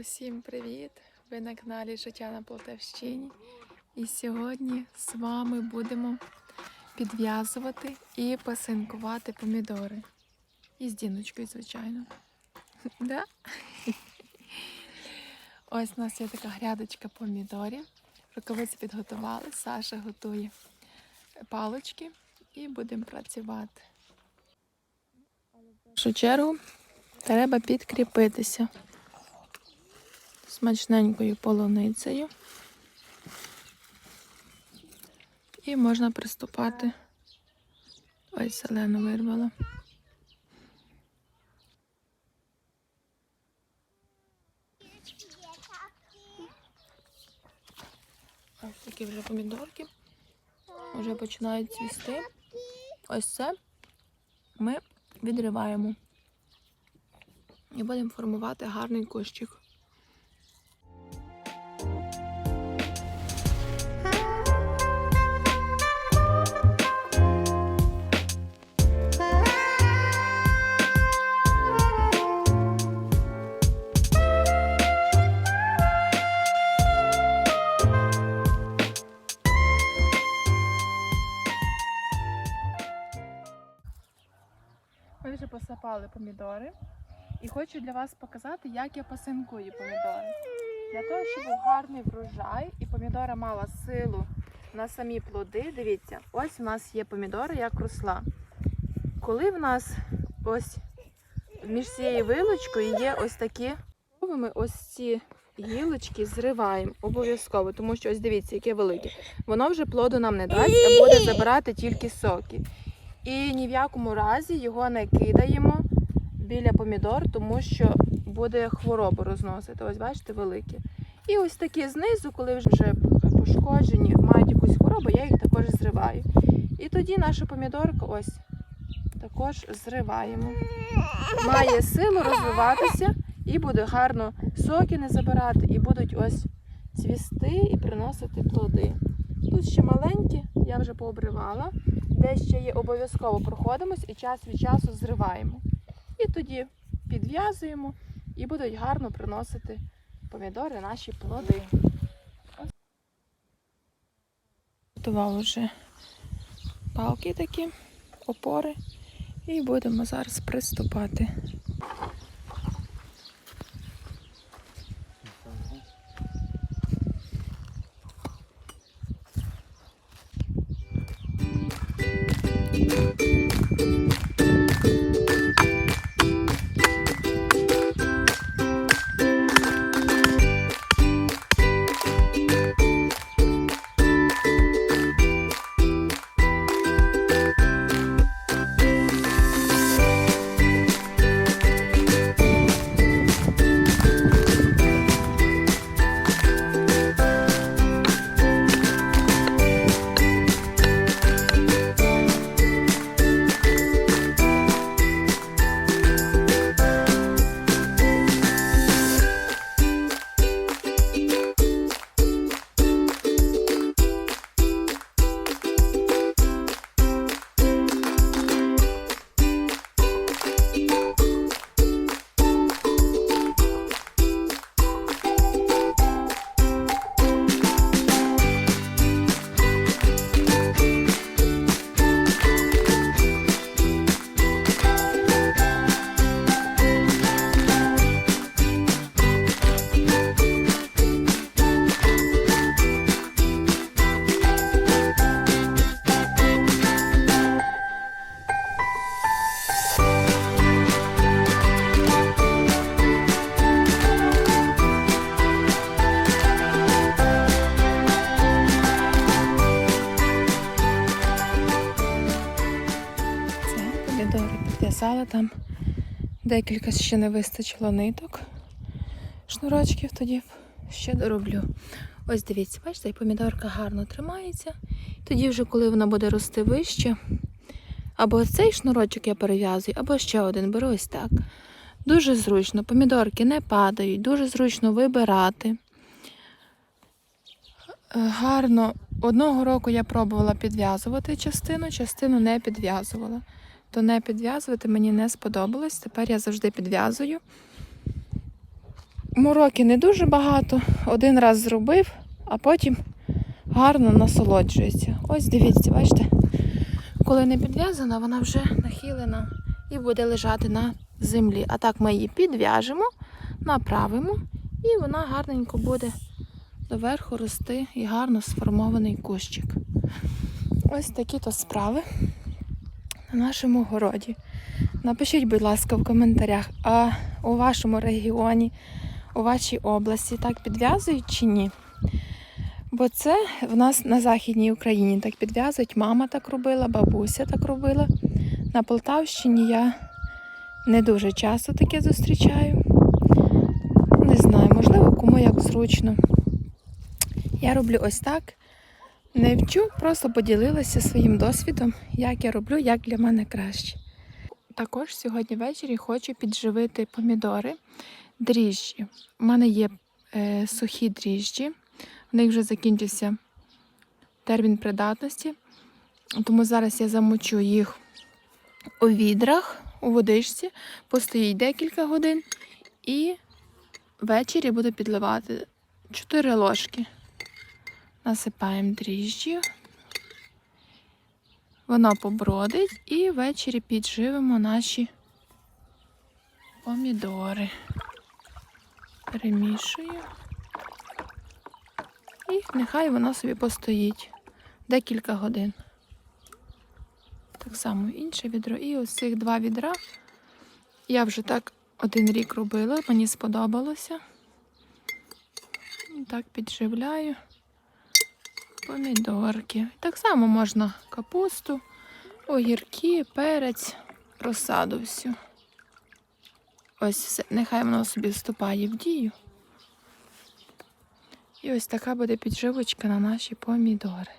Усім привіт! Ви на каналі Життя на Полтавщині. І сьогодні з вами будемо підв'язувати і пасинкувати помідори. І з діночкою, звичайно. Да? Ось у нас є така грядочка помідорів. Рукавиці підготували. Саша готує палочки і будемо працювати. В першу чергу треба підкріпитися смачненькою полуницею. І можна приступати. Ось зелену вирвала. Ось такі вже помідорки. Вже починають цвісти. Ось це ми відриваємо. І будемо формувати гарний кущик. Вже помідори. І хочу для вас показати, як я пасинкую помідори. Для того, щоб був гарний врожай і помідора мала силу на самі плоди. Дивіться, ось у нас є помідори, як росла. Коли в нас ось між цією вилочкою є ось такі, ми ось ці гілочки зриваємо обов'язково, тому що ось дивіться, яке велике. Воно вже плоду нам не дасть, а буде забирати тільки соки. І ні в якому разі його не кидаємо біля помідор, тому що буде хворобу розносити. Ось бачите, великі. І ось такі знизу, коли вже пошкоджені, мають якусь хворобу, я їх також зриваю. І тоді наша помідорка ось також зриваємо. Має силу розвиватися і буде гарно соки не забирати, і будуть ось цвісти і приносити плоди. Тут ще маленькі, я вже пообривала. Де ще є обов'язково проходимось і час від часу зриваємо. І тоді підв'язуємо і будуть гарно приносити помідори наші плоди. Готували вже палки такі, опори, і будемо зараз приступати. Підв'язала там. Декілька ще не вистачило ниток. Шнурочків тоді ще дороблю. Ось дивіться, бачите, і помідорка гарно тримається. Тоді, вже, коли вона буде рости вище, або цей шнурочок я перев'язую, або ще один беру ось так. Дуже зручно. Помідорки не падають, дуже зручно вибирати. Е, Гарно. Одного року я пробувала підв'язувати частину, частину не підв'язувала. То не підв'язувати мені не сподобалось. Тепер я завжди підв'язую. мороки не дуже багато. Один раз зробив, а потім гарно насолоджується. Ось дивіться, бачите? Коли не підв'язана, вона вже нахилена і буде лежати на землі. А так ми її підв'яжемо, направимо, і вона гарненько буде доверху рости і гарно сформований кущик. Ось такі то справи на нашому городі. Напишіть, будь ласка, в коментарях, а у вашому регіоні, у вашій області так підв'язують чи ні? Бо це в нас на Західній Україні так підв'язують. Мама так робила, бабуся так робила. На Полтавщині я не дуже часто таке зустрічаю. Не знаю, можливо, кому як зручно. Я роблю ось так. Не вчу, просто поділилася своїм досвідом, як я роблю, як для мене краще. Також сьогодні ввечері хочу підживити помідори дріжджі. У мене є е, сухі дріжджі, в них вже закінчився термін придатності, тому зараз я замочу їх у відрах, у водичці, постоїть декілька годин і ввечері буду підливати 4 ложки. Насипаємо дріжджі. Воно побродить і ввечері підживимо наші помідори. Перемішую. І нехай воно собі постоїть декілька годин. Так само інше відро. І ось цих два відра. Я вже так один рік робила, мені сподобалося. І Так підживляю помідорки. Так само можна капусту, огірки, перець, розсаду всю. Ось все. Нехай воно собі вступає в дію. І ось така буде підживочка на наші помідори.